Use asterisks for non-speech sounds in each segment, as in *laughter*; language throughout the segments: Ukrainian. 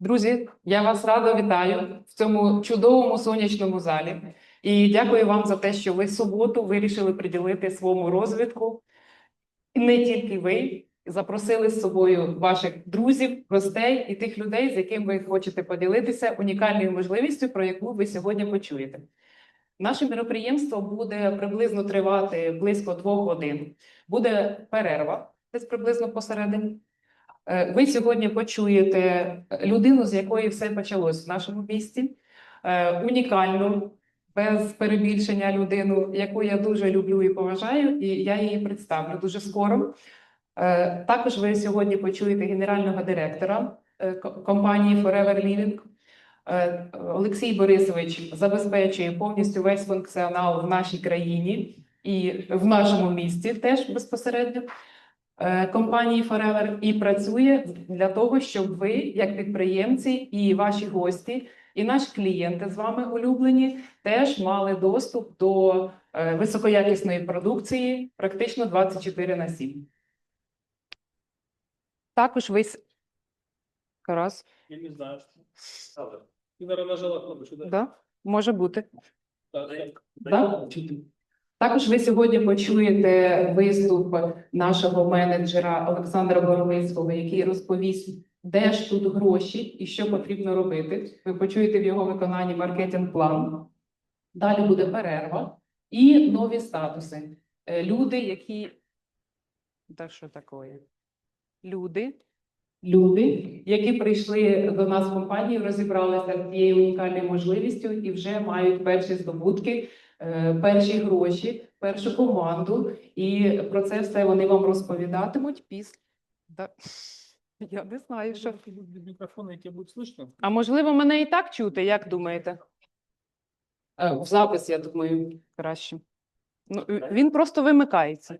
Друзі, я вас радо вітаю в цьому чудовому сонячному залі. І дякую вам за те, що ви суботу вирішили приділити своєму розвитку. Не тільки ви запросили з собою ваших друзів, гостей і тих людей, з якими ви хочете поділитися унікальною можливістю, про яку ви сьогодні почуєте. Наше мероприємство буде приблизно тривати близько двох годин. Буде перерва, десь приблизно посередині. Е, Ви сьогодні почуєте людину, з якої все почалось в нашому місті, е, унікальну, без перебільшення людину, яку я дуже люблю і поважаю, і я її представлю дуже скоро. Е, Також ви сьогодні почуєте генерального директора компанії Forever Living. Олексій Борисович забезпечує повністю весь функціонал в нашій країні і в нашому місті теж безпосередньо компанії Forever і працює для того, щоб ви, як підприємці, і ваші гості, і наші клієнти з вами улюблені, теж мали доступ до е, високоякісної продукції практично 24 на 7. Також ви Карас, Я не знаю, что. Ты, наверное, нажала кнопочку, да? да? може бути. Так, так. Да? Також ви сьогодні почуєте виступ нашого менеджера Олександра Боровицького, який розповість, де ж тут гроші і що потрібно робити. Ви почуєте в його виконанні маркетинг-план. Далі буде перерва і нові статуси. Е, Люди, які. Та що таке? Люди. Люди, які прийшли до нас в компанію, розібралися з цією унікальною можливістю і вже мають перші здобутки перші гроші, першу команду, і про це все вони вам розповідатимуть після. Да. *laughs* Я не знаю, що. И тебе будет слышно? А можливо, мене і так чути, як думаєте? Е, В запис, я думаю, краще. Ну, е, він просто вимикається.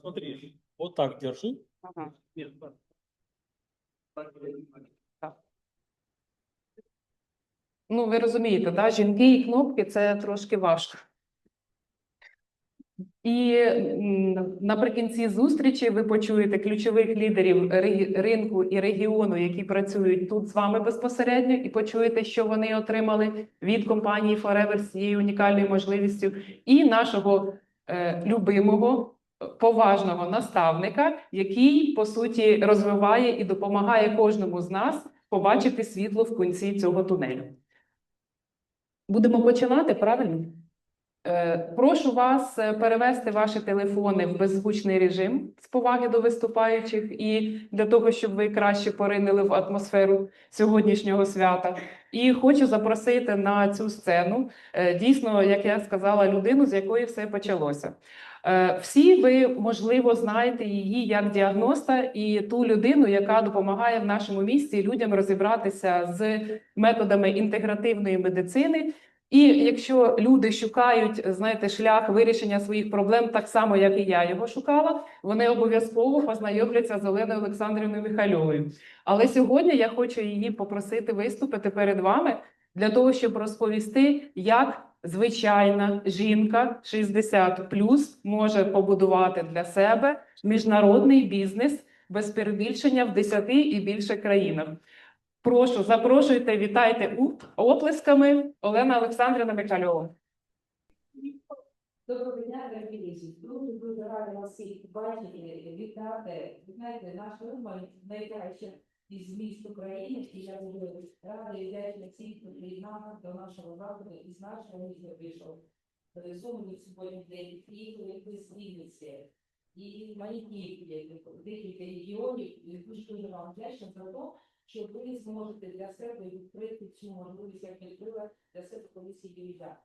Смотри, вот так держи. Ага. Ну, ви розумієте, да? жінки і кнопки це трошки важко. І наприкінці зустрічі ви почуєте ключових лідерів ринку і регіону, які працюють тут з вами безпосередньо, і почуєте, що вони отримали від компанії Forever з цією унікальною можливістю, і нашого е, любимого, поважного наставника, який по суті розвиває і допомагає кожному з нас побачити світло в кінці цього тунелю. Будемо починати, правильно? Е, Прошу вас е, перевести ваші телефони в беззвучний режим з поваги до виступаючих і для того, щоб ви краще поринили в атмосферу сьогоднішнього свята. І хочу запросити на цю сцену е, дійсно, як я сказала, людину, з якої все почалося. Е, Всі ви, можливо, знаєте її як діагноста і ту людину, яка допомагає в нашому місті людям розібратися з методами інтегративної медицини. І якщо люди шукають, знаєте, шлях вирішення своїх проблем так само, як і я його шукала, вони обов'язково познайомляться з Оленою Олександрівною Михайловою. Але сьогодні я хочу її попросити виступити перед вами для того, щоб розповісти, як звичайна жінка 60 може побудувати для себе міжнародний бізнес без перебільшення в 10 і більше країнах. Прошу, запрошуйте, вітайте оплесками Олена Олександрівна Михайлова. Доброго дня, дорогі. Дуже дуже рада вас всіх бачити, вітати. Ви знаєте, наш Умань найкраще із міст України, і я рада і вдячна всім, хто приєднав до нашого заходу і з нашого міста прийшов. Сумні сьогодні день приїхали з Вінниці і маленькі декілька регіонів. І дуже дуже вам вдячна за те, що ви зможете для себе відкрити цю можливість, як відкрила для себе колись і.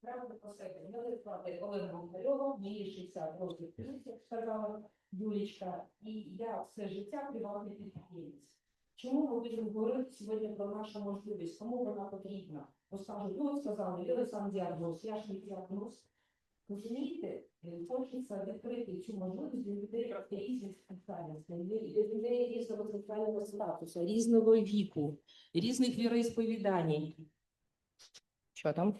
Правда про себе. Мене звати Олена Бондарьова, мені 60 років, як сказала Юлічка, і я все життя приватний підприємець. Чому ми будемо говорити сьогодні про нашу можливість? Кому вона потрібна? Бо ну сказали, я сам діагноз, я ж не діагноз. Розумієте, Е, хочеться відкрити цю можливість для людей різних спеціальностей, для людей різного соціального статусу, різного віку, різних віроісповідань. Що там?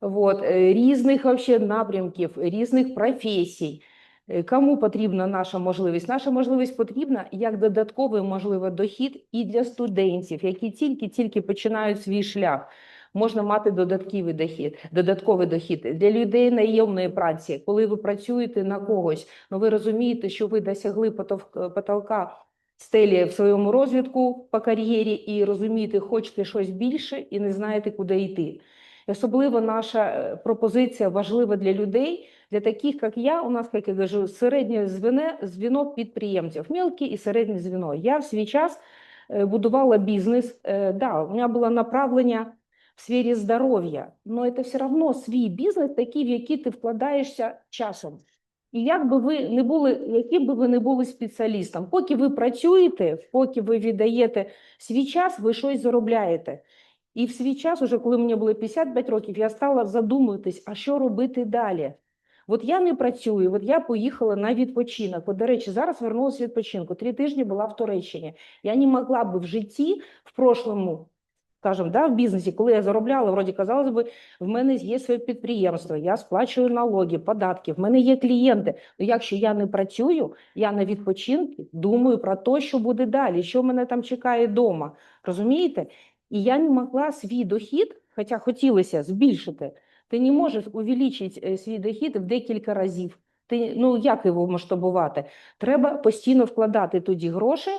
Вот, е, різних вообще напрямків, різних професій. Е, Кому потрібна наша можливість? Наша можливість потрібна як додатковий, можливо, дохід і для студентів, які тільки-тільки починають свій шлях. Можна мати додатковий дохід, додатковий дохід для людей найомної праці. Коли ви працюєте на когось, ну ви розумієте, що ви досягли потолка стелі в своєму розвитку по кар'єрі і розумієте, хочете щось більше і не знаєте, куди йти. Особливо наша е, пропозиція важлива для людей, для таких, як я, у нас, як я кажу, середнє звіно, звіно підприємців, мелке і середнє звіно. Я в свій час е, будувала бізнес. Е, Да, у мене було направлення в сфері здоров'я, але це все одно свій бізнес, такий, в який ти вкладаєшся часом. І як би ви не були, яким би ви не були спеціалістом, поки ви працюєте, поки ви віддаєте свій час, ви щось заробляєте. І в свій час, уже коли мені було 55 років, я стала задумуватись, а що робити далі. От я не працюю, от я поїхала на відпочинок. От, до речі, зараз вернулася відпочинку. Три тижні була в Туреччині. Я не могла би в житті, в прошлому, скажімо, да, в бізнесі, коли я заробляла, вроді казалось би, в мене є своє підприємство, я сплачую налоги, податки, в мене є клієнти. Ну, якщо я не працюю, я на відпочинку думаю про те, що буде далі, що мене там чекає вдома. Розумієте? І я не могла свій дохід, хоча хотілося збільшити, ти не можеш увеличити е, свій дохід в декілька разів. Ти, ну, як його масштабувати? Треба постійно вкладати тоді гроші,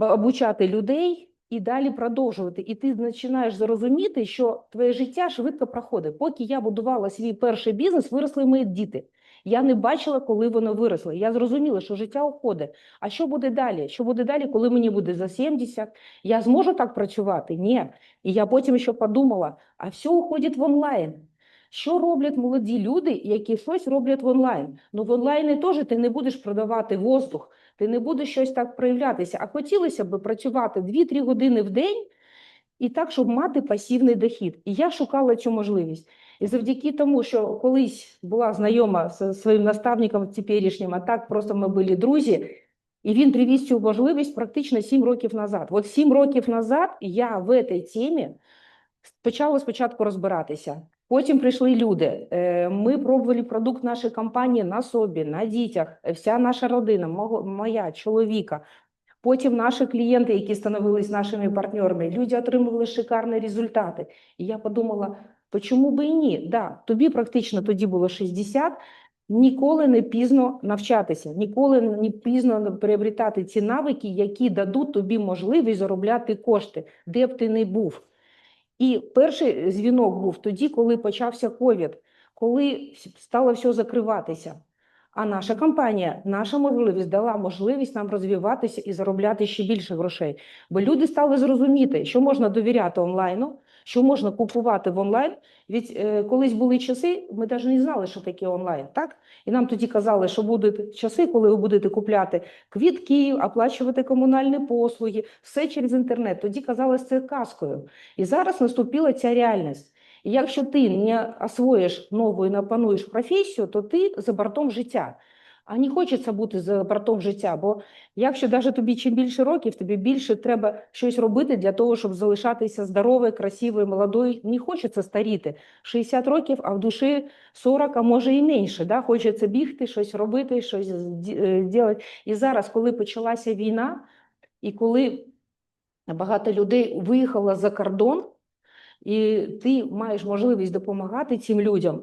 обучати людей і далі продовжувати. І ти починаєш зрозуміти, що твоє життя швидко проходить. Поки я будувала свій перший бізнес, виросли мої діти. Я не бачила, коли воно виросло. Я зрозуміла, що життя уходить. А що буде далі? Що буде далі, коли мені буде за 70? Я зможу так працювати? Ні. І я потім ще подумала: а все уходить в онлайн. Що роблять молоді люди, які щось роблять в онлайн? Ну в онлайні теж ти не будеш продавати воздух, ти не будеш щось так проявлятися. А хотілося б працювати 2-3 години в день і так, щоб мати пасивний дохід. І я шукала цю можливість. І завдяки тому, що колись була знайома зі своїм наставником теперішнім, а так просто ми були друзі, і він привіз цю можливість практично 7 років назад. От 7 років назад я в цій темі почала спочатку розбиратися. Потім прийшли люди. Е, Ми пробували продукт нашої компанії на собі, на дітях, вся наша родина, моя, чоловіка. Потім наші клієнти, які становились нашими партнерами, люди отримували шикарні результати. І я подумала, чому би і ні? Да, тобі практично тоді було 60, Ніколи не пізно навчатися, ніколи не пізно приобретати ці навики, які дадуть тобі можливість заробляти кошти, де б ти не був. І перший дзвінок був тоді, коли почався ковід, коли стало все закриватися. А наша компанія, наша можливість дала можливість нам розвиватися і заробляти ще більше грошей. Бо люди стали зрозуміти, що можна довіряти онлайну, що можна купувати в онлайн. Від е, колись були часи, ми навіть не знали, що таке онлайн. Так? І нам тоді казали, що будуть часи, коли ви будете купляти квітки, оплачувати комунальні послуги, все через інтернет. Тоді казалось це казкою. І зараз наступила ця реальність. І якщо ти не освоїш нову і не опануєш професію, то ти за бортом життя. А не хочеться бути за бортом життя, бо якщо навіть тобі чим більше років, тобі більше треба щось робити для того, щоб залишатися здоровою, красивою, молодою. Не хочеться старіти 60 років, а в душі 40, а може і менше. Да? Хочеться бігти, щось робити, щось робити. І зараз, коли почалася війна, і коли багато людей виїхало за кордон, і ти маєш можливість допомагати цим людям,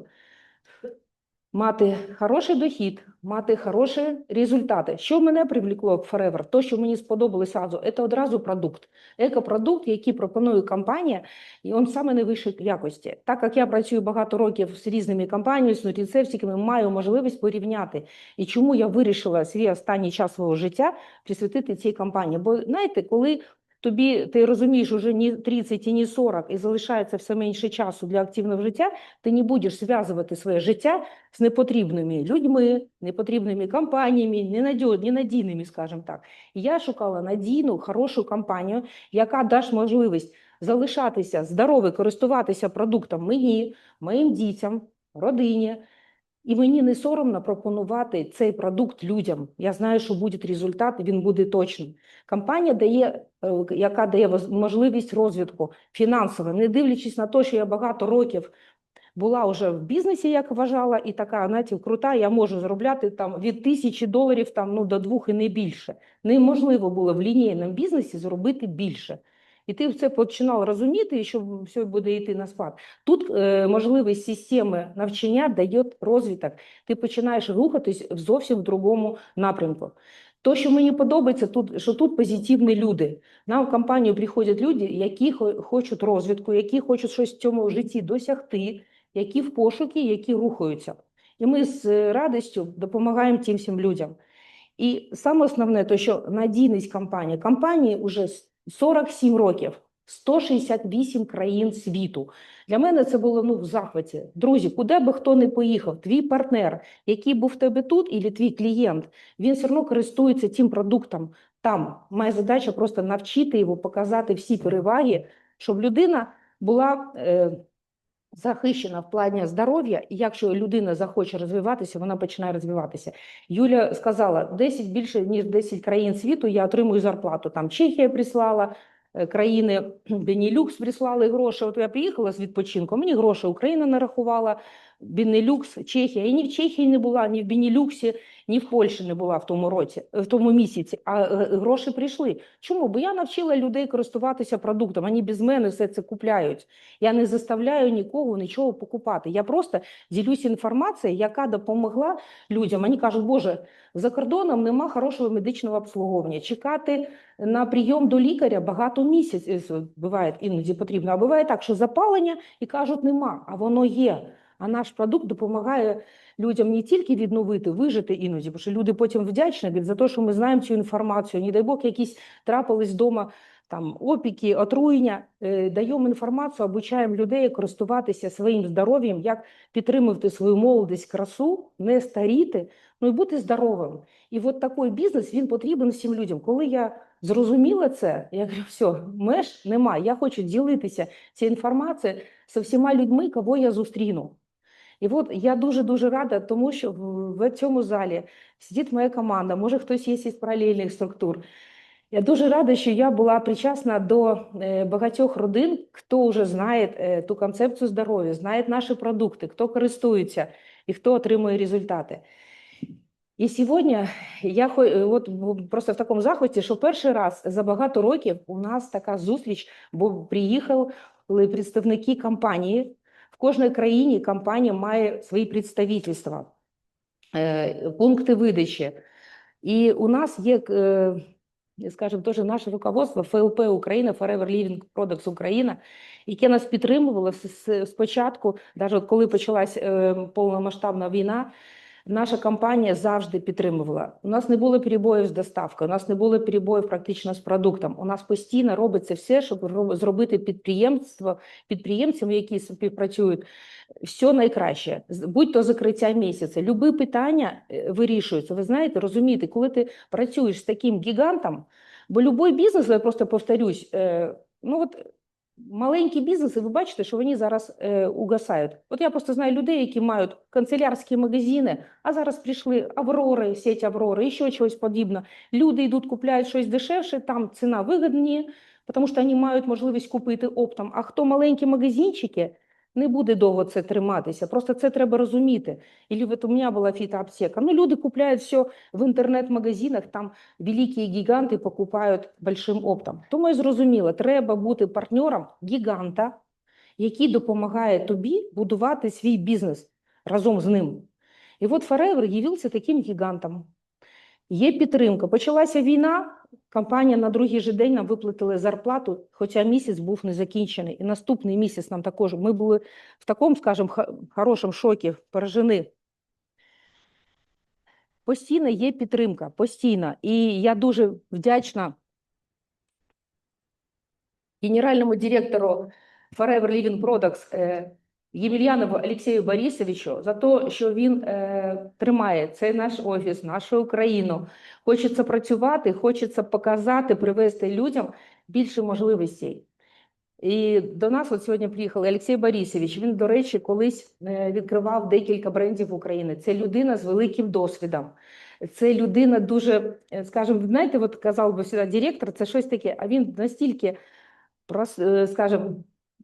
мати хороший дохід, мати хороші результати. Що мене привлекло в Forever? То, що мені сподобалось одразу, це одразу продукт. Екопродукт, який пропонує компанія, і він саме найвищої якості. Так як я працюю багато років з різними компаніями, з нутрицевтиками, маю можливість порівняти. І чому я вирішила свій останній час свого життя присвятити цій компанії? Бо знаєте, коли тобі ти розумієш уже ні 30 і ні 40 і залишається все менше часу для активного життя, ти не будеш зв'язувати своє життя з непотрібними людьми, непотрібними компаніями, ненадійними, скажімо так. І я шукала надійну, хорошу компанію, яка дасть можливість залишатися здоровою, користуватися продуктом мені, моїм дітям, родині. І мені не соромно пропонувати цей продукт людям. Я знаю, що буде результат, він буде точним. Компанія дає, е, яка дає можливість розвитку фінансово, не дивлячись на те, що я багато років була вже в бізнесі, як вважала, і така, знаєте, крута, я можу заробляти там від тисячі доларів там, ну, до двох і не більше. Неможливо було в лінійному бізнесі зробити більше. І ти це починав розуміти, що все буде йти на спад. Тут е, можливість системи навчання дає розвиток. Ти починаєш рухатись в зовсім другому напрямку. То, що мені подобається, тут, що тут позитивні люди. Нам в компанію приходять люди, які хочуть розвитку, які хочуть щось в цьому житті досягти, які в пошуки, які рухаються. І ми з радістю допомагаємо тим всім людям. І саме основне, то що надійність компанії. Компанії вже 47 років, 168 країн світу. Для мене це було ну в захваті. Друзі, куди би хто не поїхав, твій партнер, який був в тебе тут, і твій клієнт, він все одно користується тим продуктом там. Моя задача просто навчити його, показати всі переваги, щоб людина була е, захищена в плані здоров'я, і якщо людина захоче розвиватися, вона починає розвиватися. Юля сказала, 10 більше ніж 10 країн світу я отримую зарплату. Там Чехія прислала, е, країни *clears throat* Бенілюкс прислали гроші. От я приїхала з відпочинку, мені гроші Україна нарахувала, Бенілюкс, Чехія. Я ні в Чехії не була, ні в Бенілюксі, ні в Польщі не була в тому році, в тому місяці, а е, гроші прийшли. Чому? Бо я навчила людей користуватися продуктом, вони без мене все це купляють. Я не заставляю нікого нічого покупати. Я просто ділюся інформацією, яка допомогла людям. Вони кажуть, Боже, за кордоном нема хорошого медичного обслуговування. Чекати на прийом до лікаря багато місяців буває іноді потрібно. А буває так, що запалення і кажуть, нема, а воно є. А наш продукт допомагає людям не тільки відновити, вижити іноді, бо що люди потім вдячні за те, що ми знаємо цю інформацію. Не дай Бог, якісь трапились вдома там опіки, отруєння. Е, даємо інформацію, обучаємо людей користуватися своїм здоров'ям, як підтримувати свою молодість, красу, не старіти, ну і бути здоровим. І от такий бізнес він потрібен всім людям. Коли я зрозуміла це, я говорю, все, меж немає. Я хочу ділитися цією інформацією з всіма людьми, кого я зустріну. І от я дуже-дуже рада, тому що в, цьому залі сидить моя команда, може хтось є із паралельних структур. Я дуже рада, що я була причасна до е, багатьох родин, хто вже знає е, ту концепцію здоров'я, знає наші продукти, хто користується і хто отримує результати. І сьогодні я е, от просто в такому захваті, що перший раз за багато років у нас така зустріч, бо приїхали представники компанії. В кожній країні компанія має свої представництва, е, пункти видачі. І у нас є, е, скажімо, теж наше руководство ФЛП Україна, Forever Living Products Україна, яке нас підтримувало спочатку, навіть коли почалась е, повномасштабна війна. Наша компанія завжди підтримувала. У нас не було перебоїв з доставкою, у нас не було перебоїв практично з продуктом. У нас постійно робиться все, щоб зробити підприємство підприємцям, які співпрацюють, все найкраще. З- Будь то закриття місяця, любі питання е, вирішуються. Ви знаєте, розумієте, коли ти працюєш з таким гігантом, бо будь-який бізнес, я просто повторюсь, е, ну от маленькі бізнеси, ви бачите, що вони зараз е, угасають. От я просто знаю людей, які мають канцелярські магазини, а зараз прийшли Аврори, сеть Аврори, і ще чогось подібне. Люди йдуть, купляють щось дешевше, там ціна вигідні, тому що вони мають можливість купити оптом. А хто маленькі магазинчики, не буде довго це триматися. Просто це треба розуміти. І от у мене була фітоаптека. Ну, люди купляють все в інтернет-магазинах, там великі гіганти покупають большим оптом. Тому я зрозуміла, треба бути партнером гіганта, який допомагає тобі будувати свій бізнес разом з ним. І от Forever явився таким гігантом. Є підтримка. Почалася війна, компанія на другий же день нам виплатила зарплату, хоча місяць був не закінчений. І наступний місяць нам також, ми були в такому, скажімо, хорошому шокі, поражені. Постійно є підтримка, постійно. І я дуже вдячна генеральному директору Forever Living Products е, Ємельянову Олексію Борисовичу за те, що він е, тримає цей наш офіс, нашу Україну. Хочеться працювати, хочеться показати, привести людям більше можливостей. І до нас от сьогодні приїхав Олексій Борисович. Він, до речі, колись е, відкривав декілька брендів України. Це людина з великим досвідом. Це людина дуже, е, скажімо, знаєте, от казав би сюди директор, це щось таке, а він настільки, е, скажімо,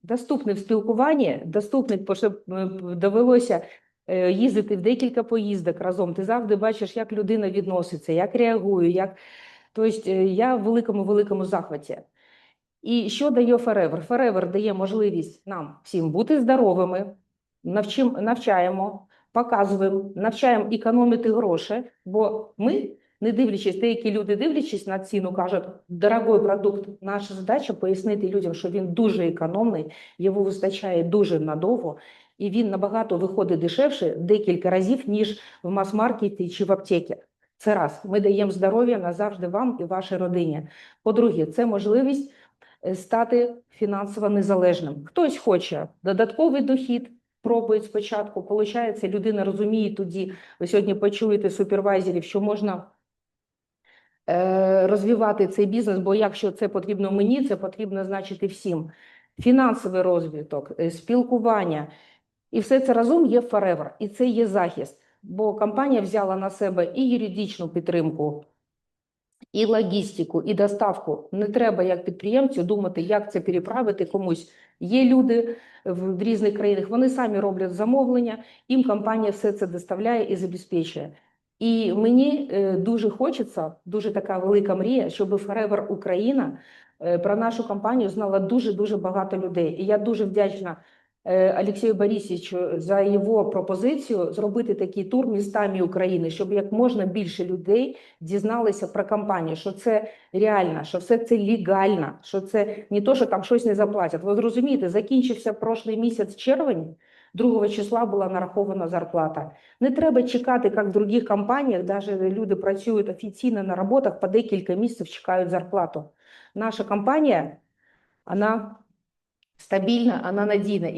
доступний в спілкуванні, доступний, бо щоб е, довелося е, їздити в декілька поїздок разом. Ти завжди бачиш, як людина відноситься, як реагує, як. Тобто е, я в великому великому захваті. І що дає Forever? Forever дає можливість нам всім бути здоровими, навчим, навчаємо, показуємо, навчаємо економити гроші, бо ми, не дивлячись, деякі люди, дивлячись на ціну, кажуть, дорогой продукт, наша задача пояснити людям, що він дуже економний, його вистачає дуже надовго, і він набагато виходить дешевше декілька разів, ніж в мас-маркеті чи в аптеці. Це раз. Ми даємо здоров'я назавжди вам і вашій родині. По-друге, це можливість е, стати фінансово незалежним. Хтось хоче додатковий дохід, пробує спочатку. Получається, людина розуміє тоді, ви сьогодні почуєте супервайзерів, що можна розвивати цей бізнес, бо якщо це потрібно мені, це потрібно значити всім. Фінансовий розвиток, е, спілкування. І все це разом є forever, і це є захист. Бо компанія взяла на себе і юридичну підтримку, і логістику, і доставку. Не треба як підприємцю думати, як це переправити комусь. Є люди в різних країнах, вони самі роблять замовлення, їм компанія все це доставляє і забезпечує. І мені е, дуже хочеться, дуже така велика мрія, щоб Forever Україна е, про нашу компанію знала дуже-дуже багато людей. І я дуже вдячна е, Олексію Борисовичу за його пропозицію зробити такий тур містами України, щоб як можна більше людей дізналися про компанію, що це реально, що все це легально, що це не то, що там щось не заплатять. Ви зрозумієте, закінчився прошлий місяць червень, 2 числа була нарахована зарплата. Не треба чекати, як в других компаніях, навіть люди працюють офіційно на роботах, по декілька місяців чекають зарплату. Наша компанія, вона стабільна, вона надійна.